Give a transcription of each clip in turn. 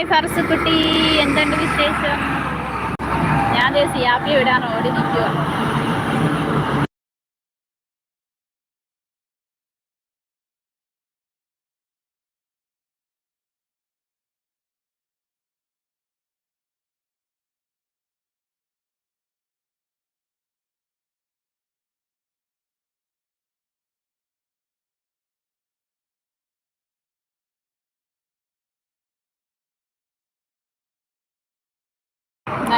Hi ഫർസുക്കുട്ടി എന്തുണ്ട് വിശേഷം? ഞാൻ സിയാപ്പി വിടാൻ ഓടി നിൽക്കുക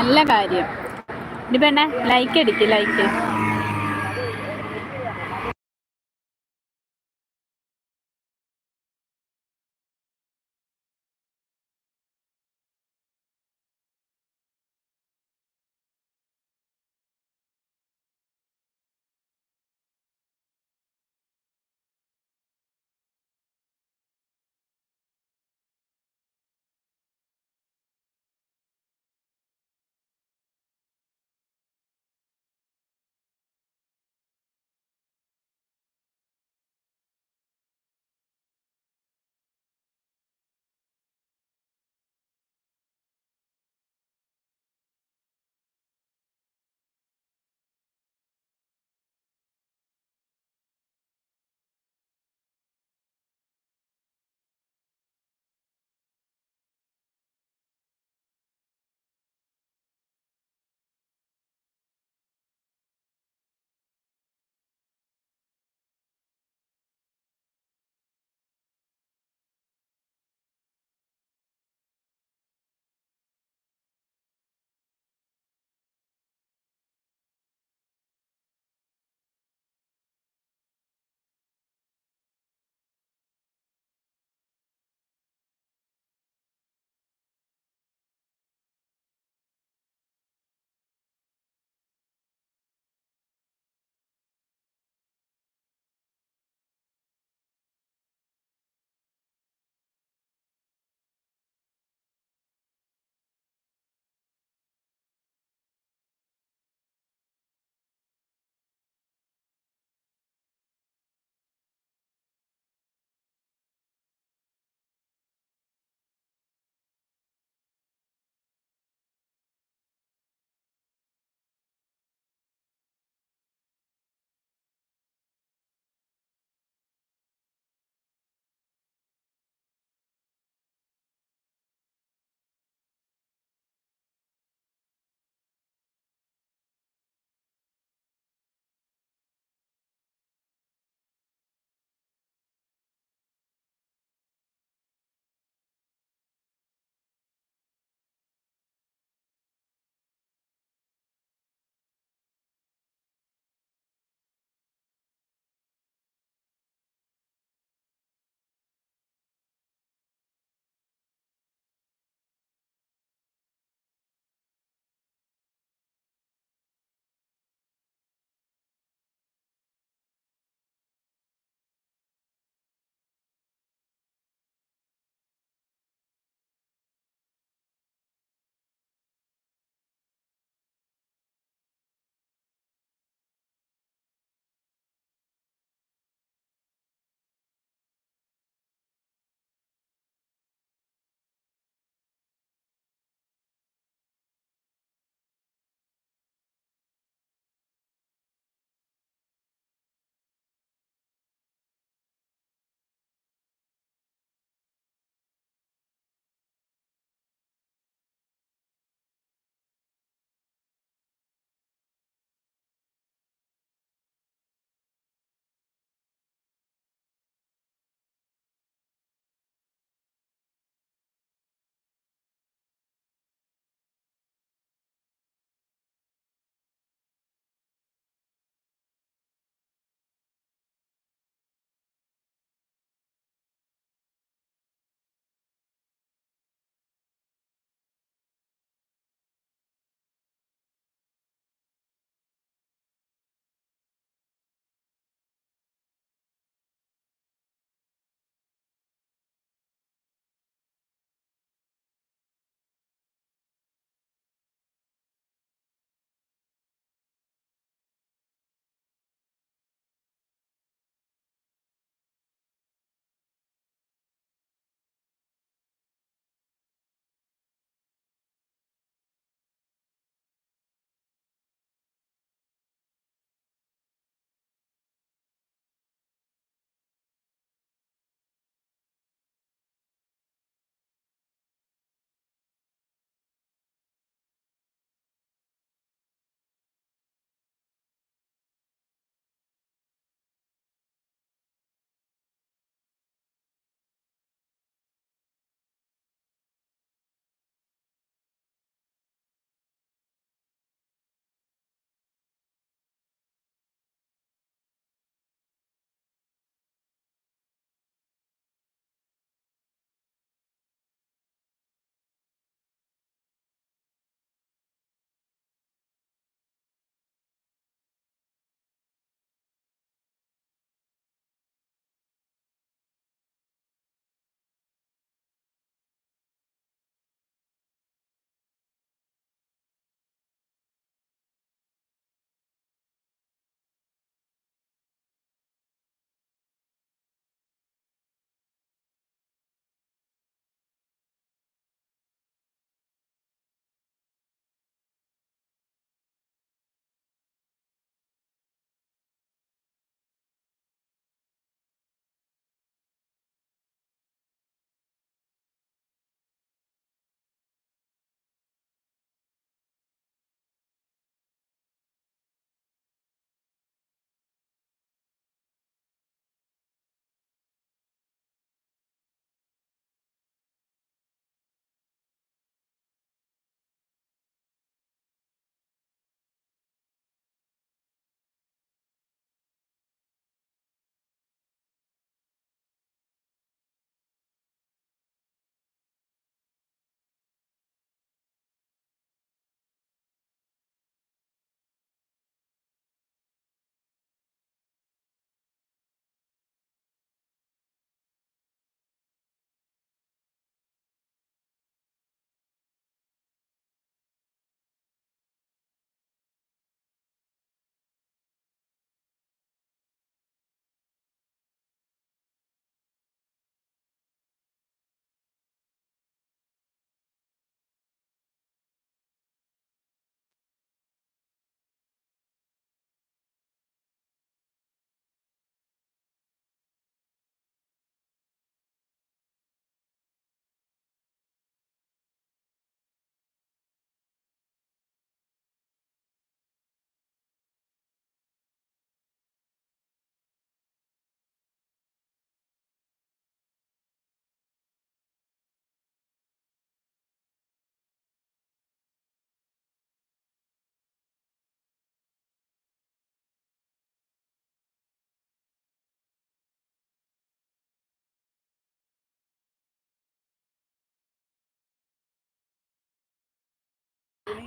നല്ല കാര്യം. ഇനി പെണ്ണെ ലൈക്ക് അടിക്ക് ലൈക്ക്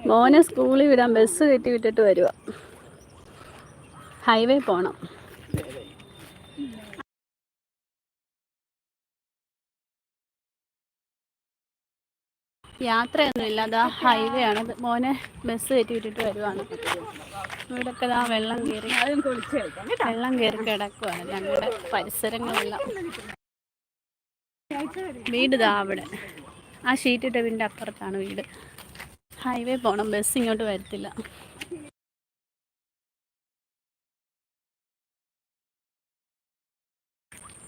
മോനെ സ്കൂളിൽ വിടാൻ ബസ് കയറ്റി വിട്ടിട്ട് വരുക ഹൈവേ പോണം. യാത്രയൊന്നുമില്ല അതാ ഹൈവേ ആണ്. മോനെ ബസ് കയറ്റി വിട്ടിട്ട് വരുവാണ്. ഇവിടൊക്കെ ആ വെള്ളം കയറി വെള്ളം കയറി കിടക്കുവാണ് ഞങ്ങളുടെ പരിസരങ്ങളെല്ലാം. വീട് ഇതാ അവിടെ. ആ ഷീറ്റിട്ട വീടിന്റെ അപ്പുറത്താണ് വീട്. ഹൈവേ പോകണം ബസ് ഇങ്ങോട്ട് വരത്തില്ല.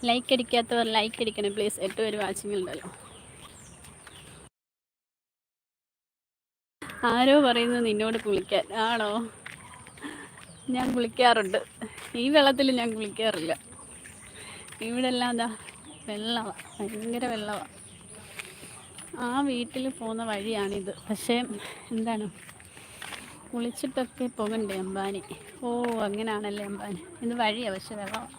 ലൈക്ക് അടിക്കാത്തവർ ലൈക്ക് അടിക്കണം പ്ലീസ്. എട്ട് പേര് വാച്ചിങ് ഉണ്ടല്ലോ. ആരോ പറയുന്നത് നിന്നോട് കുളിക്കാൻ. ആണോ? ഞാൻ കുളിക്കാറുണ്ട്. ഈ വെള്ളത്തിൽ ഞാൻ കുളിക്കാറില്ല. ഇവിടെ എല്ലാം എന്താ വെള്ളമാണ് ഭയങ്കര വെള്ളമാണ് ആ വീട്ടിൽ പോകുന്ന വഴിയാണിത്. പക്ഷേ എന്താണ്? കുളിച്ചിട്ടൊക്കെ പോകണ്ടേ അമ്പാനി ഓ അങ്ങനെയാണല്ലേ അമ്പാനി ഇത് വഴിയാണ് പക്ഷെ വെള്ളമാണ്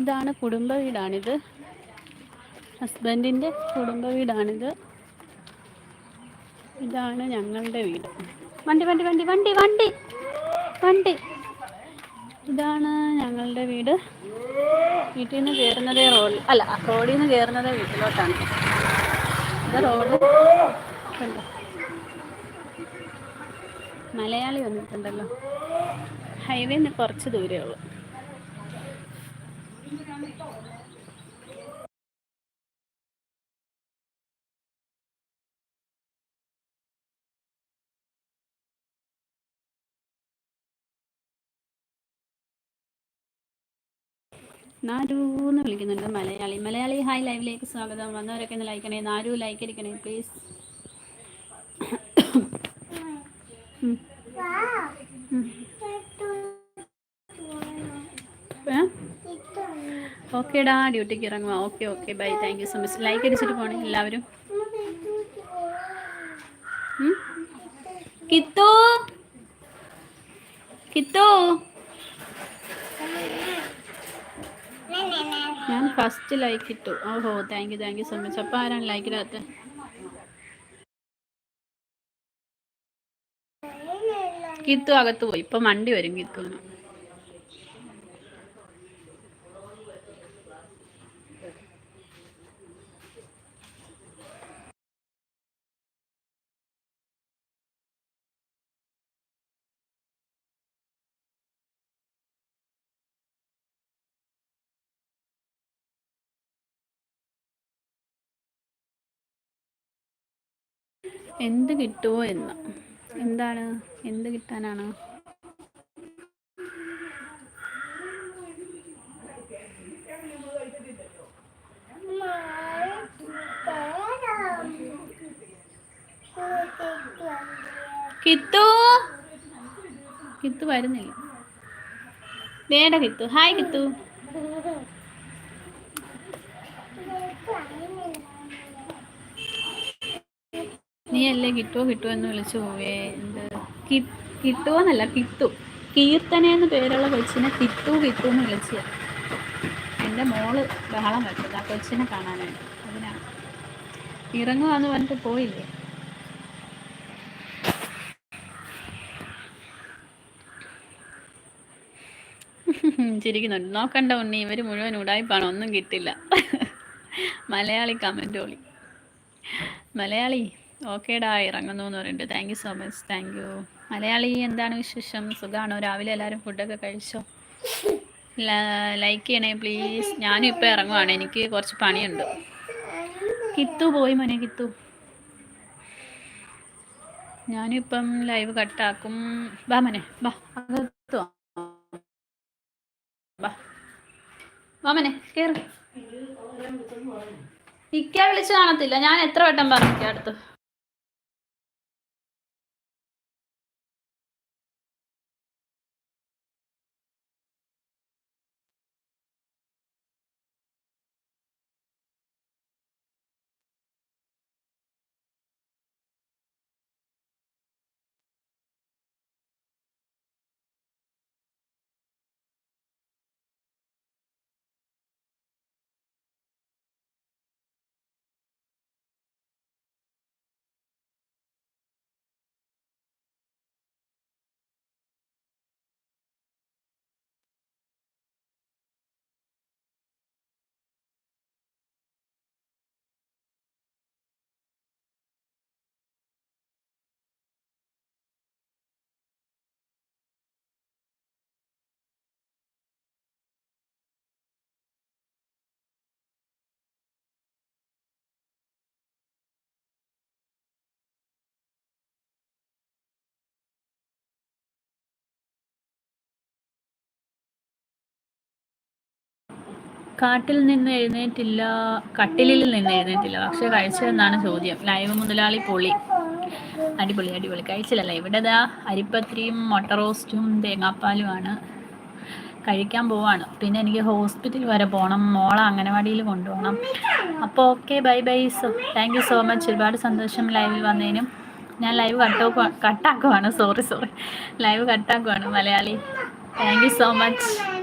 ഇതാണ് കുടുംബ വീടാണിത്. ഹസ്ബൻഡിന്റെ കുടുംബ വീടാണിത്. ഇതാണ് ഞങ്ങളുടെ വീട്. വണ്ടി വണ്ടി വണ്ടി വണ്ടി വണ്ടി വണ്ടി. ഇതാണ് ഞങ്ങളുടെ വീട്. വീട്ടിൽ നിന്ന് കയറുന്നതേ റോഡ് അല്ല റോഡിൽ നിന്ന് കയറുന്നതേ വീട്ടിലോട്ടാണ്. ഇത് റോഡ്. മലയാളി വന്നിട്ടുണ്ടല്ലോ. ഹൈവേന്ന് കുറച്ച് ദൂരമേ ഉള്ളൂ. നാരൂന്ന് വിളിക്കുന്നുണ്ട്. മലയാളി. മലയാളി ഹായ് ലൈവിലേക്ക് സ്വാഗതം. വന്നവരൊക്കെ ഒന്ന് ലൈക്ക് ചെയ്യണേ നാരു ലൈക്ക് അടിക്കണേ പ്ലീസ് ഓക്കേടാ ഡ്യൂട്ടിക്ക് ഇറങ്ങുക okay okay. Bye thank you so much like അടിച്ചിട്ട് പോണേ എല്ലാവരും. കിത്തു? കിത്തു ഞാൻ ഫസ്റ്റ് ലൈക്ക് ഇട്ടു ഓഹോ thank you thank you so much അപ്പോൾ ആരാണ് ലൈക്ക് ഇടാത്ത? കിത്തു അകത്ത് പോയി. ഇപ്പൊ മണ്ടി വരും കിത്തുവിന്. എന്ത് കിട്ടുമോ എന്ന്. എന്താണ്? എന്ത് കിട്ടാനാണ്? കിത്തു? കിത്തു വരുന്നില്ല. വേണ്ട കിത്തു. ഹായ് കിത്തു. അല്ലേ കിട്ടുമോ കിട്ടുമോ എന്ന് വിളിച്ചു പോവേ. എന്ത്? കിട്ടുമോ എന്നല്ല കിത്തു കീർത്തന എന്ന് പേരുള്ള കൊച്ചിനെ കിട്ടു കിട്ടു എന്ന് വിളിച്ച എന്റെ മോൾ ബഹളം വെച്ചത് ആ കൊച്ചിനെ കാണാനായിട്ട്. അതിനാണ് ഇറങ്ങുവാന്ന് പറഞ്ഞിട്ട് പോയില്ലേ? ചിരിക്കുന്നുണ്ട്. നോക്കണ്ട ഉണ്ണി ഇവർ മുഴുവൻ ഉടായ്പാണ് ഒന്നും കിട്ടില്ല. മലയാളി കമന്റ് ഓളി മലയാളി ഓക്കേടാ ഇറങ്ങുന്നു എന്ന് പറയുന്നുണ്ട് thank you so much thank you Malayali എന്താണ് വിശേഷം? സുഖമാണോ രാവിലെ എല്ലാവരും ഫുഡൊക്കെ കഴിച്ചോ? ലൈക്ക് ചെയ്യണേ പ്ലീസ് ഞാനും ഇപ്പോൾ ഇറങ്ങുവാണ്. എനിക്ക് കുറച്ച് പണിയുണ്ട്. കിത്തു പോയി മോനെ കിത്തു. ഞാനിപ്പം ലൈവ് കട്ടാക്കും ബാ മനെ ബാ അകത്തു ബാ വാ. കാണത്തില്ല. ഞാൻ എത്ര വട്ടം പറഞ്ഞു അടുത്ത്? കാട്ടിൽ നിന്ന് എഴുന്നേറ്റില്ല കട്ടിലിൽ നിന്ന് എഴുന്നേറ്റില്ല. പക്ഷെ കഴിച്ചതെന്നാണ് ചോദ്യം. ലൈവ് മുതലാളി പൊളി. അടിപൊളി അടിപൊളി. കഴിച്ചില്ലല്ലേ. ഇവിടെ ദാ അരിപ്പത്തിരിയും മുട്ട റോസ്റ്റും തേങ്ങാപ്പാലുമാണ്. കഴിക്കാൻ പോവാണ്. പിന്നെ എനിക്ക് ഹോസ്പിറ്റലിൽ വരെ പോകണം മോളെ അംഗനവാടിയിൽ കൊണ്ടുപോകണം അപ്പോൾ okay bye bye so. Thank you so much ഒരുപാട് സന്തോഷം ലൈവിൽ വന്നതിനും. ഞാൻ ലൈവ് കട്ടോ കട്ടാക്കുവാണ്. Sorry sorry live കട്ടാക്കുവാണ് Malayali. Thank you so much